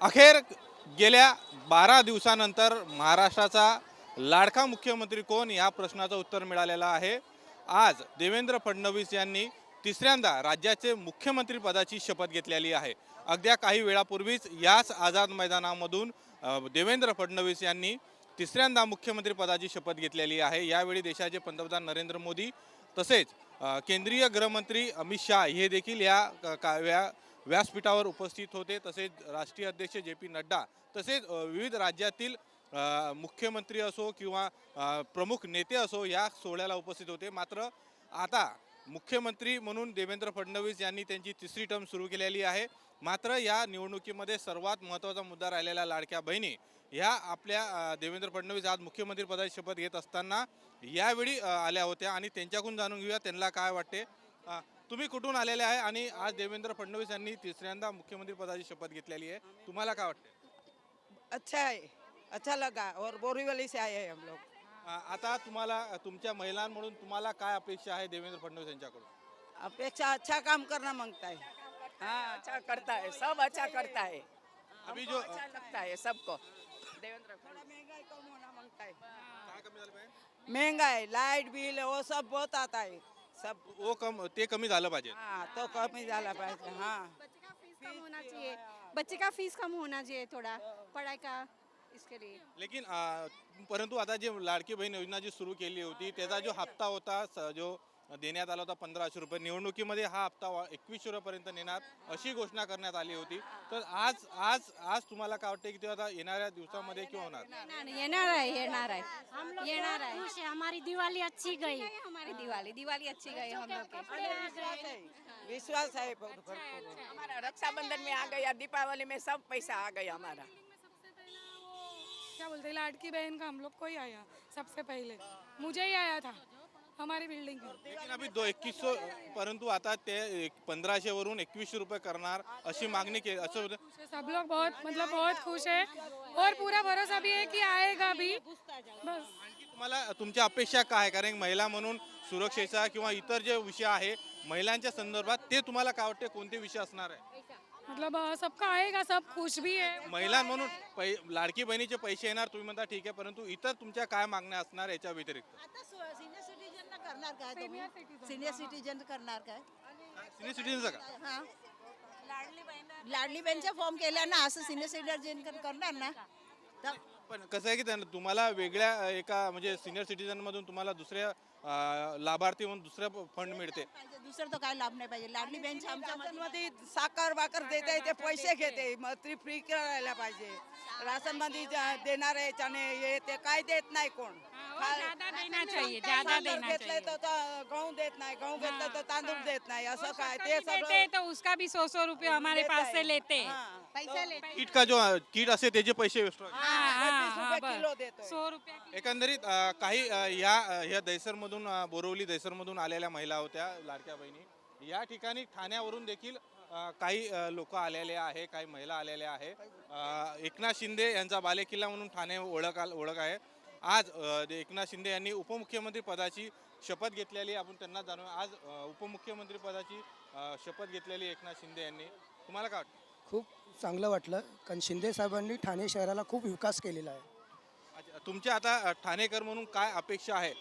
अखेर गेल्या बारा दिवसानंतर महाराष्ट्राचा लाडका मुख्यमंत्री कोण या प्रश्नाचं उत्तर मिळालेलं आहे. आज देवेंद्र फडणवीस यांनी तिसऱ्यांदा राज्याचे मुख्यमंत्री पदाची शपथ घेतलेली आहे. अगद्या काही वेळापूर्वीच याच आझाद मैदानामधून देवेंद्र फडणवीस यांनी तिसऱ्यांदा मुख्यमंत्री पदाची शपथ घेतलेली आहे. यावेळी देशाचे पंतप्रधान नरेंद्र मोदी तसेच केंद्रीय गृहमंत्री अमित शाह हे देखील या का- व्या व्यासपीठावर उपस्थित होते. तसेच राष्ट्रीय अध्यक्ष जे पी नड्डा तसेच विविध राज्यातील मुख्यमंत्री असो किंवा प्रमुख नेते असो या सोहळ्याला उपस्थित होते. मात्र आता मुख्यमंत्री म्हणून देवेंद्र फडणवीस यांनी त्यांची तिसरी टर्म सुरू केलेली आहे. मात्र या निवडणुकीमध्ये सर्वात महत्त्वाचा मुद्दा राहिलेला लाडक्या बहिणी ह्या आपल्या देवेंद्र फडणवीस आज मुख्यमंत्री पदाची शपथ घेत असताना यावेळी आल्या होत्या. आणि त्यांच्याकडून जाणून घेऊया त्यांना काय वाटते. तुम्ही कुठून आलेले आहे? आणि आज देवेंद्र फडणवीस यांनी तिसऱ्यांदा मुख्यमंत्री पदाची शपथ घेतलेली आहे. तुम्हाला काय वाटते अच्छा है अच्छा लगा. और बोरीवली से आए हैं हम लोग. आता तुम्हाला तुमच्या महिलांमधून तुम्हाला काय अपेक्षा आहे देवेंद्र फडणवीस यांच्याकडून? अपेक्षा अच्छा काम करना मांगता है हाँ अच्छा करता है सब अच्छा करता है अभी जो अच्छा लगता है सबको. देवेंद्र थोड़ा महंगाई कम होना मांगता है? महंगाई लाइट बिल वो सब बहुत आता है. सब वो कम ते कमी झालं पाहिजे. हाँ तो कमी झाला पाहिजे हाँ. बच्चे का फ़ीस कम होना चाहिए बच्चे का फ़ीस कम होना चाहिए थोड़ा. पढ़ाई का इसके लिए? लेकिन परंतु आता जे लाडकी बहीण योजना जी सुरू केली होती त्याचा जो हप्ता होता जो देण्यात आला होता पंधराशे रुपये. निवडणुकीमध्ये हा हप्ता एकवीसशे रुपयापर्यंत नेणार अशी घोषणा करण्यात आली होती. तर आज आज आज तुम्हाला काय वाटते की ते आता येणाऱ्या दिवसामध्ये किंवा होणार? येणार आहे येणार आहे येणार आहे. है हमारी दिवाली अच्छी गई. हमारी दिवाली. दिवाली अच्छी गई हम लोग विश्वास है है भरपूर हमारा रक्षाबंधन में आ गया दीपावली में सब पैसा आ गया हमारा। क्या बोलते लाडकी बहन का हम लोग को ही आया सबसे पहले। मुझे ही आया था। हमारी बिल्डिंग में लेकिन अभी दो एकवीस परंतु आता ते एक पंधराशे वरून एकवीसशे रुपये करणार अशी मागणी केली असं होतं. है, सब लोग बहुत मतलब बहुत खुश है। और पूरा भरोसा भी है कि आएगा भी। बस। आणखी तुम्हाला तुमच्या अपेक्षा काय आहे? कारण महिला म्हणून सुरक्षेचा किंवा इतर जे विषय आहे महिलांच्या संदर्भात ते तुम्हाला काय वाटते? कोणते विषय असणार आहे? मतलब अ, सबका आएगा सब खुश भी है। महिला म्हणून पै लाडकी बहिणीचे पैसे येणार तुम्ही म्हणता ठीक आहे परंतु इतर तुमच्या काय मागण्या असणार याच्या व्यतिरिक्त? करणार काय तुम्ही? सिनियर सिटीजन करणार काय? सिनियर सिटीजनचं का? हा. लाडली बहीणचा फॉर्म केला ना असं सिनियर सिटीजन करणार ना? तर पण कसं आहे की त्यांना तुम्हाला वेगळ्या एका म्हणजे सिनियर सिटीजन मधून तुम्हाला दुसऱ्या अ, लाभार्थी म्हणून दुसऱ्या फंड मिळते. पाहिजे दुसरं तर काय लाभ नाही पाहिजे. लाडली बहीणच्या आमच्या मध्ये साखर बाकर देते ते पैसे घेते मग ती फ्री करायला पाहिजे. राशनमध्ये देणार याच्याने हे ते काय देत नाही कोण. ज्यादा देना चाहिए ज्यादा तांदूळ देना चाहिए तर तर गहू देत नाही गहू घेतलं तर तांदूळ देत नाही असं काय ते देते हैं सगळं तो उसका भी सौ सौ रुपये हमारे देत पास. से लेते हैं हां. पैसा ले किट का जो किट असते त्याचे पैसे. हाँ, हाँ, हाँ, रुपये बस. किलो देतोय. सौ रुपये की एकंदरित अ, काही अ, या अ, दैसरमधून अ, बोरवली दैसरमधून आलेल्या महिला होत्या लाडक्या बहिणी या ठिकाणी ठाण्यावरून देखील अ, काही लोक आलेले आहे काही महिला आलेल्या आहे अ, एकनाथ शिंदे यांचा बालेकिल्ला म्हणून ठाणे ओळख आल- ओळख आहे आज एकनाथ शिंदे यांनी उपमुख्यमंत्री पदाची शपथ घेतलेली. आपण त्यांना जाणून आज उपमुख्यमंत्री पदाची शपथ घेतलेली एकनाथ शिंदे यांनी. तुम्हाला काय वाटतं? खूप चांगलं वाटलं. कारण शिंदे साहेबांनी ठाणे शहराला खूप विकास केलेला आहे. अच्छा, तुमच्या आता ठाणेकर म्हणून काय अपेक्षा आहे?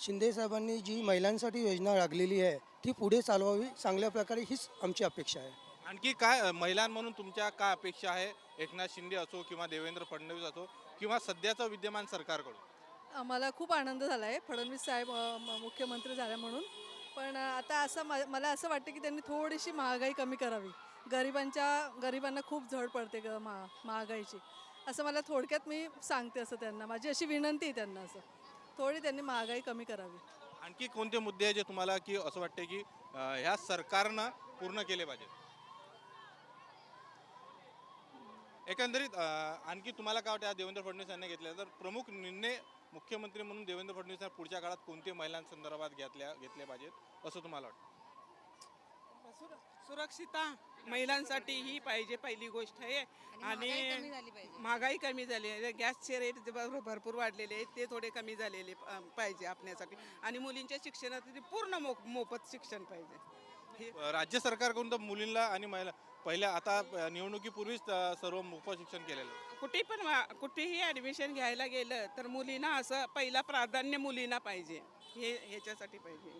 शिंदे साहेबांनी जी महिलांसाठी योजना लागलेली आहे ती पुढे चालवावी चांगल्या प्रकारे हीच आमची अपेक्षा आहे. आणखी काय महिलां म्हणून तुमच्या काय अपेक्षा आहे? एकनाथ शिंदे असो किंवा देवेंद्र फडणवीस असो किंवा सध्याचं विद्यमान सरकारकडून? आम्हाला खूप आनंद झाला आहे फडणवीस साहेब मुख्यमंत्री झाले म्हणून. पण आता असं म- मला असं वाटतं की त्यांनी थोडीशी महागाई कमी करावी. गरिबांच्या गरिबांना खूप झड पडते ग महा महागाईची. असं मला थोडक्यात मी सांगते असं त्यांना. माझी अशी विनंती आहे त्यांना असं. थोडी त्यांनी महागाई कमी करावी. आणखी कोणते मुद्दे आहे जे तुम्हाला की असं वाटते की ह्या सरकारनं पूर्ण केले पाहिजे एकंदरीत आणखी तुम्हाला काय वाटतं देवेंद्र फडणवीस यांनी घेतले तर प्रमुख निर्णय मुख्यमंत्री म्हणून देवेंद्र फडणवीस यांनी पुढच्या काळात कोणते महिलांसंदर्भात घेतल्या घेतले पाहिजेत? असं तुम्हाला वाटतं? सुरक्षिता महिलांसाठी ही पाहिजे पहिली गोष्ट आहे. आणि महागाई कमी झाली आहे. गॅसचे रेट भरपूर वाढलेले आहेत ते थोडे कमी झालेले पाहिजे आपल्यासाठी. आणि मुलींच्या शिक्षणासाठी पूर्ण मो मोफत शिक्षण पाहिजे. हे राज्य सरकारकडून तर मुलींना आणि महिला पहिल्या आता निवडणुकीपूर्वीच सर्व मोफत शिक्षण केलेलं आहे कुठे पण कुठेही ॲडमिशन घ्यायला गेलं तर मुलींना असं पहिला प्राधान्य मुलींना पाहिजे. हे ह्याच्यासाठी पाहिजे.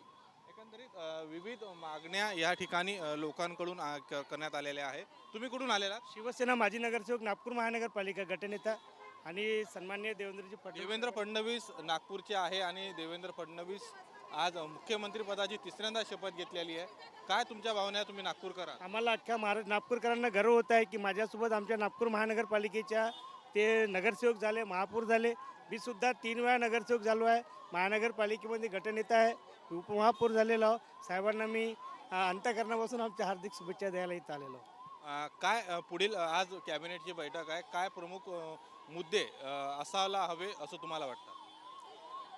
एकंदरीत अ, विविध मागण्या या ठिकाणी अ, लोकांकडून आ, क- करण्यात आलेल्या आहे तुम्ही कुठून आलेला शिवसेना माजी नगरसेवक नागपूर महानगरपालिका गटनेता आणि सन्मान्य देवेंद्रजी फडणवीस. देवेंद्र फडणवीस नागपूरचे आहे आणि देवेंद्र फडणवीस आज मुख्यमंत्री पदाची तिसऱ्यांदा शपथ घेतलेली आहे. काय तुमच्या भावना आहे? तुम्ही नागपूरकर आहात आम्हाला अख्ख्या महाराष्ट्र नागपूरकरांना गर्व होत आहे की माझ्यासोबत आमच्या नागपूर महानगरपालिकेच्या ते नगरसेवक झाले महापौर झाले. मी सुद्धा तीन वेळा नगरसेवक झालो आहे. महानगरपालिकेमध्ये गटनेता आहे. उपमहापौर झालेलो आहो. साहेबांना मी अ, अंतकरणापासून आमच्या हार्दिक शुभेच्छा द्यायला इथं आलेलो आहो. अ, काय अ, पुढील अ, आज कॅबिनेटची बैठक आहे. काय प्रमुख अ, मुद्दे अ, असायला हवे असं तुम्हाला वाटतं?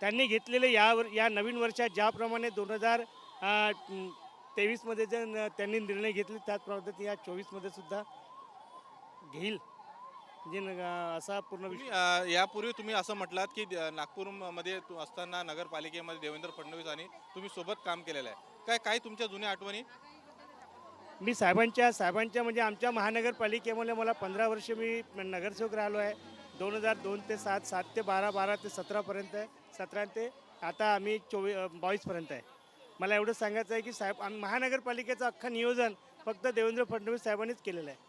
त्यांनी घेतलेले यावर या नवीन वर्षात ज्याप्रमाणे दोन हजार तेवीसमध्ये जे त्यांनी निर्णय घेतले त्याच पद्धतीने या चोवीसमध्ये सुद्धा घेईल. म्हणजे न- असा पूर्ण यापूर्वी तुम्ही असं म्हटलात की नागपूरमध्ये तु- असताना नगरपालिकेमध्ये देवेंद्र फडणवीस आणि तुम्ही सोबत काम केलेलं आहे. काय काही तुमच्या जुन्या आठवणी? मी साहेबांच्या साहेबांच्या म्हणजे आमच्या महानगरपालिकेमध्ये मला पंधरा वर्ष मी नगरसेवक राहिलो आहे. दोन हजार दोन ते सात सात ते बारा बारा ते सतरापर्यंत आहे. सतरा ते आता आम्ही चोवीस बावीसपर्यंत आहे. मला एवढं सांगायचं आहे की साहेब आम्ही महानगरपालिकेचं अख्खं नियोजन फक्त देवेंद्र फडणवीस साहेबांनीच केलेलं आहे.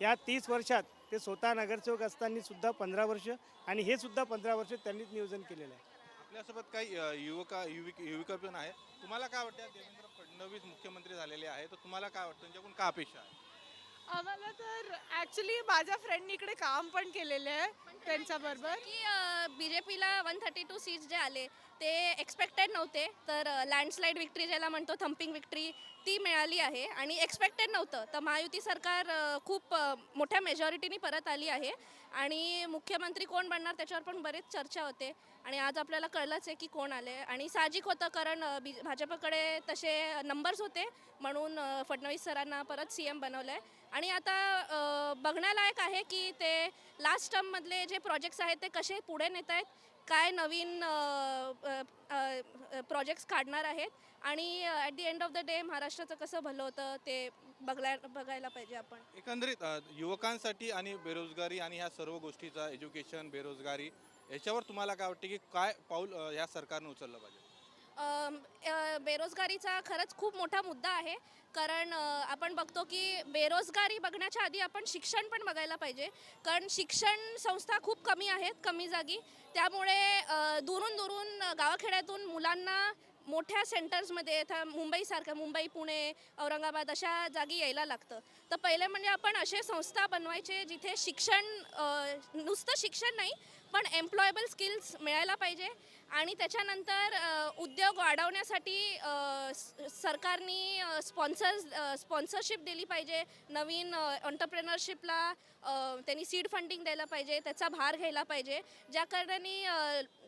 या तीस वर्षात ते स्वतः नगरसेवक असताना सुद्धा पंधरा वर्ष आणि हे सुद्धा पंधरा वर्ष त्यांनीच नियोजन केलेलं आहे. आपल्यासोबत काही युवका युविक युविका पण आहे. तुम्हाला काय वाटतं देवेंद्र फडणवीस मुख्यमंत्री झालेले आहे तर तुम्हाला काय वाटतं त्यांच्याकडून का अपेक्षा आहे? आम्हाला तर ॲक्च्युली माझ्या फ्रेंडनी इकडे काम पण केलेले आहे त्यांच्याबरोबर. की बी जे पीला वन थर्टी टू सीट्स जे आले ते एक्सपेक्टेड नव्हते. तर लँडस्लाईड विक्ट्री ज्याला म्हणतो थम्पिंग विक्ट्री ती मिळाली आहे. आणि एक्सपेक्टेड नव्हतं. तर महायुती सरकार खूप मोठ्या मेजॉरिटीनी परत आली आहे. आणि मुख्यमंत्री कोण बनणार त्याच्यावर पण बरेच चर्चा होते. आणि आज आपल्याला कळलंच आहे की कोण आले. आणि साहजिक होतं कारण बी भाजपकडे तसे नंबर्स होते. म्हणून फडणवीस सरांना परत सी एम बनवलं आहे आणि आता बघण्यालायक आहे की ते लास्ट टर्ममधले जे प्रोजेक्ट्स आहेत ते कसे पुढे नेत आहेत काय नवीन प्रोजेक्ट्स काढणार आहेत आणि at the end of the day महाराष्ट्राचं कसं भलं होतं ते बघलाय बघायला पाहिजे आपण. एकंदरीत युवकांसाठी आणि बेरोजगारी आणि ह्या सर्व गोष्टीचा एज्युकेशन बेरोजगारी याच्यावर तुम्हाला काय वाटते की काय पाऊल ह्या या सरकारनं उचललं पाहिजे? बेरोजगारीचा खरंच खूप मोठा मुद्दा आहे. कारण आपण बघतो की बेरोजगारी बघण्याच्या आधी आपण शिक्षण पण बघायला पाहिजे. कारण शिक्षण संस्था खूप कमी आहेत कमी जागी. त्यामुळे दुरून दुरून गावाखेड्यातून मुलांना मोठ्या सेंटर्समध्ये आता मुंबईसारख्या मुंबई पुणे औरंगाबाद अशा जागी यायला लागतं. तर पहिले म्हणजे आपण असे संस्था बनवायचे जिथे शिक्षण नुसतं शिक्षण नाही पण एम्प्लॉयबल स्किल्स मिळायला पाहिजे. आणि त्याच्यानंतर उद्योग वाढवण्यासाठी सरकारनी स्पॉन्सर्स स्पॉन्सरशिप दिली पाहिजे. नवीन ऑन्टरप्रेनरशिपला त्यांनी सीड फंडिंग द्यायला पाहिजे. त्याचा भार घ्यायला पाहिजे. ज्या कारणाने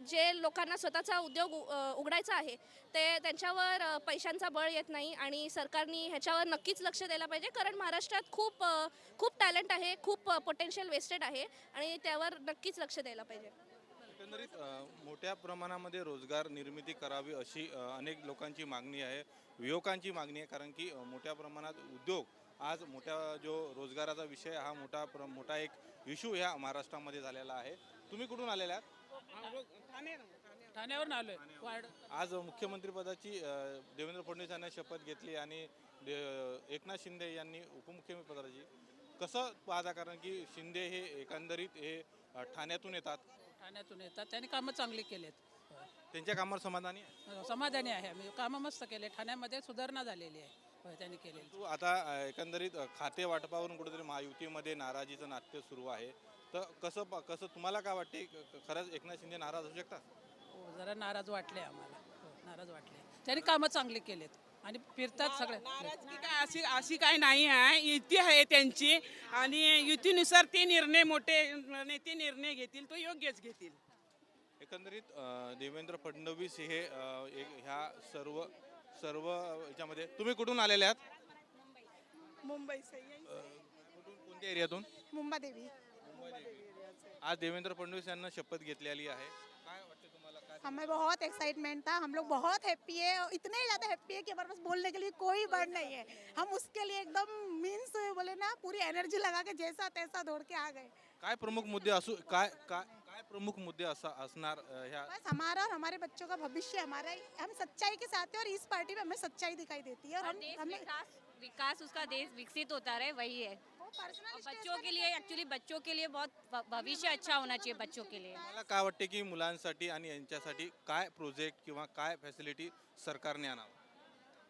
जे लोकांना स्वतःचा उद्योग उ- उघडायचा आहे ते त्यांच्यावर पैशांचा बळ येत नाही. आणि सरकारनी ह्याच्यावर नक्कीच लक्ष द्यायला पाहिजे. कारण महाराष्ट्रात खूप खूप टॅलेंट आहे खूप पोटेन्शियल वेस्टेड आहे. आणि त्यावर नक्कीच लक्ष द्यायला पाहिजे एकंदरीत अ, मोठ्या प्रमाणामध्ये रोजगार निर्मिती करावी अशी अनेक लोकांची मागणी आहे युवकांची मागणी आहे कारण की मोठ्या प्रमाणात उद्योग आज मोठ्या जो रोजगाराचा विषय हा मोठा प्र मोठा एक इश्यू ह्या महाराष्ट्रामध्ये झालेला आहे. तुम्ही कुठून आलेला आहात? ठाण्यावरून आलोय. वार्ड. आज मुख्यमंत्री पदाची अ, देवेंद्र फडणवीस यांनी शपथ घेतली आणि दे- एकनाथ शिंदे यांनी उपमुख्यमंत्री पदाची. कसं पाहता? कारण की शिंदे हे एकंदरीत हे अ, ठाण्यातून येतात. ठाण्यातून येतात. त्यांनी कामं चांगली केलेत. त्यांच्या कामावर समाधानी आहे? समाधानी आहे. आम्ही कामं मस्त केले ठाण्यामध्ये सुधारणा झालेली आहे. होय, त्यांनी केलेली. तू आता अ, एकंदरीत अ, खाते वाटपावरून कुठेतरी महायुतीमध्ये नाराजीचं नाट्य सुरू आहे. तर कसं प- कसं तुम्हाला काय वाटते? क- क- खरंच एकनाथ शिंदे नाराज असू शकतात? हो, जरा नाराज वाटले आम्हाला. हो, नाराज वाटले. त्यांनी कामं चांगली केलेत. आणि फिरतात सगळे. नाराजगी काय अशी अशी काय नाही आहे. युती आहे त्यांची. आणि युतीनुसार ते निर्णय मोठे नेते निर्णय घेतील तो योग्यच घेतील. एकंदरीत अ, देवेंद्र फडणवीस हे अ, एक ह्या सर्व सर्व ह्याच्यामध्ये तुम्ही कुठून आलेले आहात? मुंबई अ, कुठून कोणत्या एरियातून? मुंबादेवी. आज देवेंद्र फडणवीस यांना शपथ घेतलेली आहे. हमें बहुत एक्साइटमेंट था। हम लोग बहुत हैप्पी है और इतने ज़्यादा हैप्पी है कि हमारे पास बोलने के लिए कोई वर्ड नहीं है। हम उसके लिए एकदम मीन्स बोले ना पूरी एनर्जी लगा के जैसा तैसा दौड़ के आ गए। काय प्रमुख मुद्दे असू काय काय काय प्रमुख मुद्दे असा असणार अ, ह्या बस हमारा और हमारे बच्चों का भविष्य हमारा हम सच्चाई के साथ हैं और इस पार्टी में हमें सच्चाई दिखाई देती है और हम हमें विकास उसका देश विकसित होता रहे वही है। वो personal बच्चों के लिए एक्चुअली बच्चों के लिए बहुत भविष्य अच्छा होना चाहिए बच्चों के लिए। मला काय वाटते की मुलांसाठी आणि यांच्यासाठी काय प्रोजेक्ट किंवा काय फॅसिलिटी सरकारने आणावं?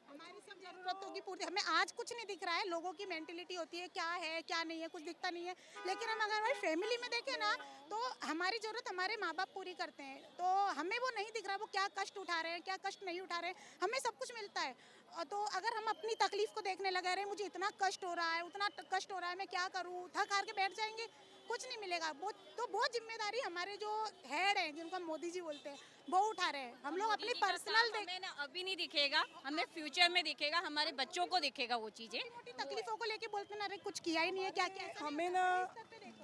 हमारी सब जरूरतों की पूर्ति हमें आज कुछ नहीं दिख रहा है। लोगों की मेंटेलिटी होती है क्या है क्या नहीं है कुछ दिखता नहीं है। लेकिन हम अगर हमारी फैमिली में देखें ना तो हमारी जरूरत हमारे माँ बाप पूरी करते हैं। तो हमें वो नहीं दिख रहा वो क्या कष्ट उठा रहे हैं क्या कष्ट नहीं उठा रहे हैं। हमें सब कुछ मिलता है। और तो अगर हम अपनी तकलीफ़ को देखने लगे रहे मुझे इतना कष्ट हो रहा है उतना कष्ट हो रहा है मैं क्या करूँ? थक हार के बैठ जाएँगे कुछ नहीं मिलेगा। वो तो बहुत ज़िम्मेदारी हमारे जो हेड हैं जिनको हम मोदी जी बोलते हैं वो उठा रहे हैं। हम लोग अपनी पर्सनल देख हमें ना अभी नहीं दिखेगा हमें फ्यूचर में दिखेगा हमारे बच्चों को दिखेगा वो चीज़ें। छोटी तकलीफों को लेके बोलते ना अरे कुछ किया ही नहीं है क्या क्या हमें ना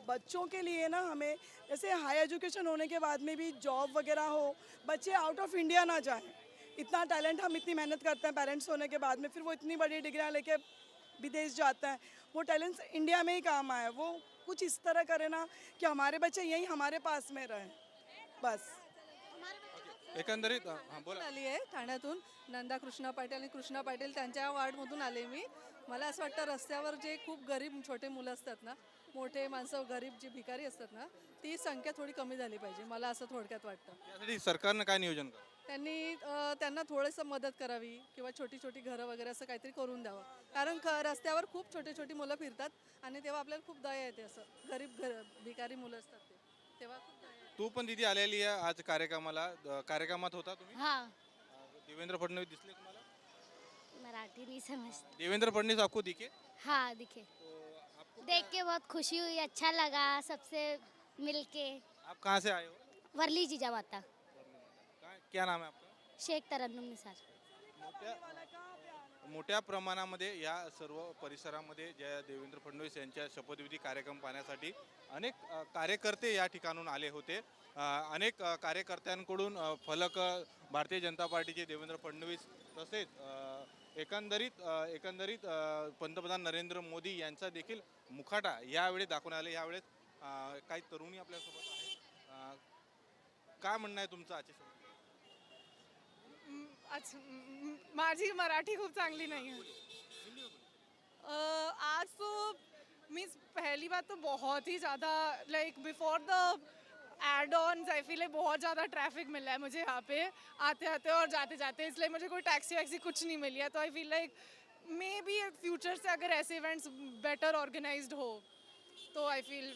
बच्चों के लिए ना हमें जैसे हाई एजुकेशन होने के बाद में भी जॉब वगैरह हो बच्चे आउट ऑफ़ इंडिया ना जाएँ। इतना टैलेंट हम इतनी मेहनत करते हैं पेरेंट्स होने के बाद में फिर वो इतनी बड़ी डिग्रियाँ लेके विदेश जाते हैं। वो टैलेंट्स इंडिया में ही काम आए वो कुछ इस तरह करे ना कि हमारे बच्चे यहीं हमारे पास में रहें बस। एकंदरीत हां बोला। आली आहे ठाण्यातून नंदा कृष्णा पाटील आणि कृष्णा पाटील त्यांच्या वार्डमधून आले मी. मला असं वाटतं रस्त्यावर जे खूप गरीब छोटे मुलं असतात ना मोठे माणसं गरीब जी भिकारी असतात ना ती संख्या थोडी कमी झाली पाहिजे मला असं थोडक्यात वाटतं. यासाठी सरकारनं काय नियोजन करावं? त्यांनी त्यांना थोडंसं मदत करावी किंवा छोटी छोटी घरं वगैरे असं काहीतरी करून द्यावं. कारण ख रस्त्यावर खूप छोटी छोटी मुलं फिरतात आणि तेव्हा आपल्याला खूप दया येते असं. गरीब घर भिकारी मुलं असतात ते. तेव्हा. तू पण दिदी आलेली आहे आज कार्यक्रमाला. कार्यक्रमात होता तुम्ही? हाँ. देवेंद्र फडणवीस दिसले तुम्हाला? मराठी नहीं समझती देवेंद्र फडणवीस आपको दिखे? हाँ दिखे. तो आपको देख के बहुत खुशी हुई अच्छा लगा सबसे मिलके. आप कहाँ से आए हो? वर्ली जीजा माता. काय नाम है आपका? शेख तरन्नुम निसार। मोठ्या मोठ्या प्रमाणामध्ये या सर्व परिसरामध्ये ज्या देवेंद्र फडणवीस यांच्या शपथविधी कार्यक्रम पाहण्यासाठी अनेक अ, कार्यकर्ते या ठिकाणून आले होते. अ, अनेक अ, कार्यकर्त्यांकडून अ, फलक अ, भारतीय जनता पार्टीचे देवेंद्र फडणवीस तसेच अ, एकंदरीत अ, एकंदरीत अ, पंतप्रधान नरेंद्र मोदी यांचा देखील मुखाटा यावेळी दाखवण्यात आले. यावेळेस अ, काही तरुणी आपल्यासोबत आहेत. अ, काय म्हणणं आहे तुमचं आजच्या म- माझी मराठी खूप चांगली नाही है आज तो मीन्स पहली बात तो बहुत ही ज़्यादा like before the ad on I feel बहुत ज़्यादा ट्रैफ़िक मिला है मुझे यहाँ पे। आते आते और जाते जाते, इसलिए मुझे कोई टैक्सी वैक्सी कुछ नहीं मिली है। तो I feel like maybe future से अगर ऐसे इवेंट्स बेटर ऑर्गेनाइज्ड हो तो आई फील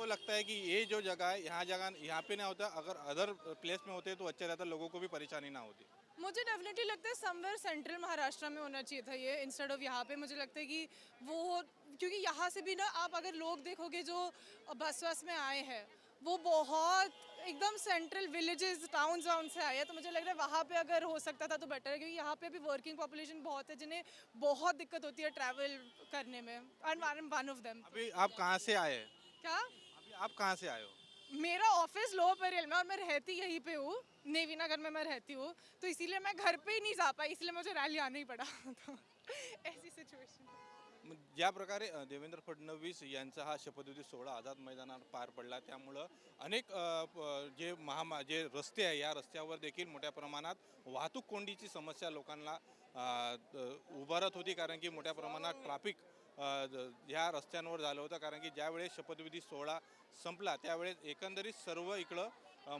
आपको लगता है कि ये जो जगह है यहाँ जगह यहाँ पे ना होता अगर अदर प्लेस में होते तो अच्छा रहता लोगों को भी परेशानी ना होती। मुझे डेफिनेटली लगता है समवेयर सेंट्रल महाराष्ट्र में होना चाहिए था ये इंस्टेड ऑफ़ यहाँ पे मुझे लगता है कि वो क्योंकि यहाँ से भी ना आप अगर लोग देखोगे जो बस वस में आए हैं वो बहुत एकदम सेंट्रल विलेजेस टाउन वाउन से आए हैं तो मुझे लग रहा है वहाँ पे अगर हो सकता था तो बेटर है क्योंकि यहाँ पे भी वर्किंग पॉपुलेशन बहुत है जिन्हें बहुत दिक्कत होती है ट्रैवल करने में एंड वन ऑफ़ देम अभी आप कहाँ से आए हैं? क्या? अभी आप कहाँ से आए हो? मेरा ऑफिस लोअर पेरियल में और मैं रहती यहीं पे हूँ नेवी नगर में मैं रहती हूँ तो इसीलिए मैं घर पे ही नहीं जा पाई इसलिए मुझे रैली आना ही पड़ा तो ऐसी सिचुएशन मग ज्या प्रकारे अ, देवेंद्र फडणवीस यांचा हा शपथविधी सोहळा आझाद मैदानात पार पडला त्यामुळं अनेक अ, प- जे महामा जे रस्ते आहे या रस्त्यावर देखील मोठ्या प्रमाणात वाहतूक कोंडीची समस्या लोकांना अ, द- उभारत होती कारण की मोठ्या प्रमाणात ट्रॅफिक ह्या रस्त्यांवर झालं होतं कारण की ज्यावेळेस शपथविधी सोहळा संपला त्यावेळेस एकंदरीत सर्व इकडं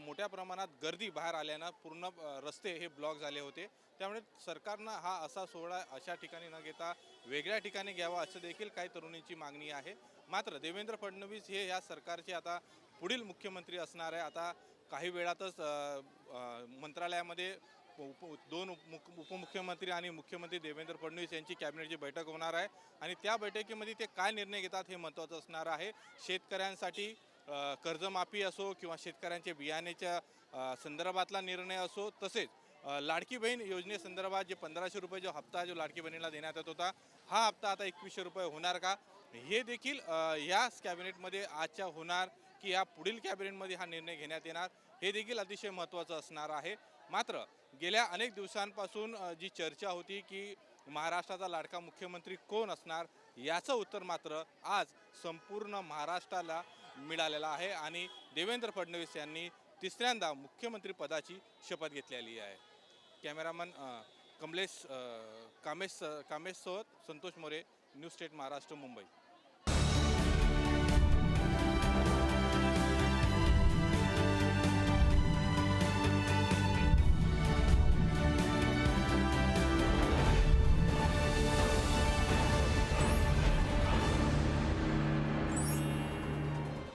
मोठ्या प्रमाणात गर्दी बाहेर आल्यानं पूर्ण रस्ते हे ब्लॉक झाले होते. त्यामुळे सरकारनं हा असा सोहळा अशा ठिकाणी न घेता वेगळ्या ठिकाणी घ्यावा असं देखील काही तरुणींची मागणी आहे. मात्र देवेंद्र फडणवीस हे या सरकारचे आता पुढील मुख्यमंत्री असणार आहे. आता काही वेळातच मंत्रालयामध्ये उप दोन उपमुख उपमुख्यमंत्री आणि मुख्यमंत्री देवेंद्र फडणवीस यांची कॅबिनेटची बैठक होणार आहे. आणि त्या बैठकीमध्ये ते काय निर्णय घेतात हे महत्त्वाचं असणार आहे. शेतकऱ्यांसाठी कर्जमाफी असो किंवा शेतकऱ्यांच्या बियाण्याच्या संदर्भातला निर्णय असो तसेच लाडकी बहीण योजनेसंदर्भात जे पंधराशे रुपये जो हप्ता जो लाडकी बहिणीला देण्यात येत होता हा हप्ता आता एकवीसशे रुपये होणार का? हे देखील याच कॅबिनेटमध्ये आजच्या होणार की या पुढील कॅबिनेटमध्ये हा निर्णय घेण्यात येणार हे देखील अतिशय महत्त्वाचं असणार आहे. मात्र गेल्या अनेक दिवसांपासून जी चर्चा होती की महाराष्ट्राचा लाडका मुख्यमंत्री कोण असणार याचं उत्तर मात्र आज संपूर्ण महाराष्ट्राला मिळालेलं आहे आणि देवेंद्र फडणवीस यांनी तिसऱ्यांदा मुख्यमंत्रीपदाची शपथ घेतलेली आहे. कॅमेरामन कमलेश कामेश कामेशसोबत संतोष मोरे न्यूज स्टेट महाराष्ट्र मुंबई.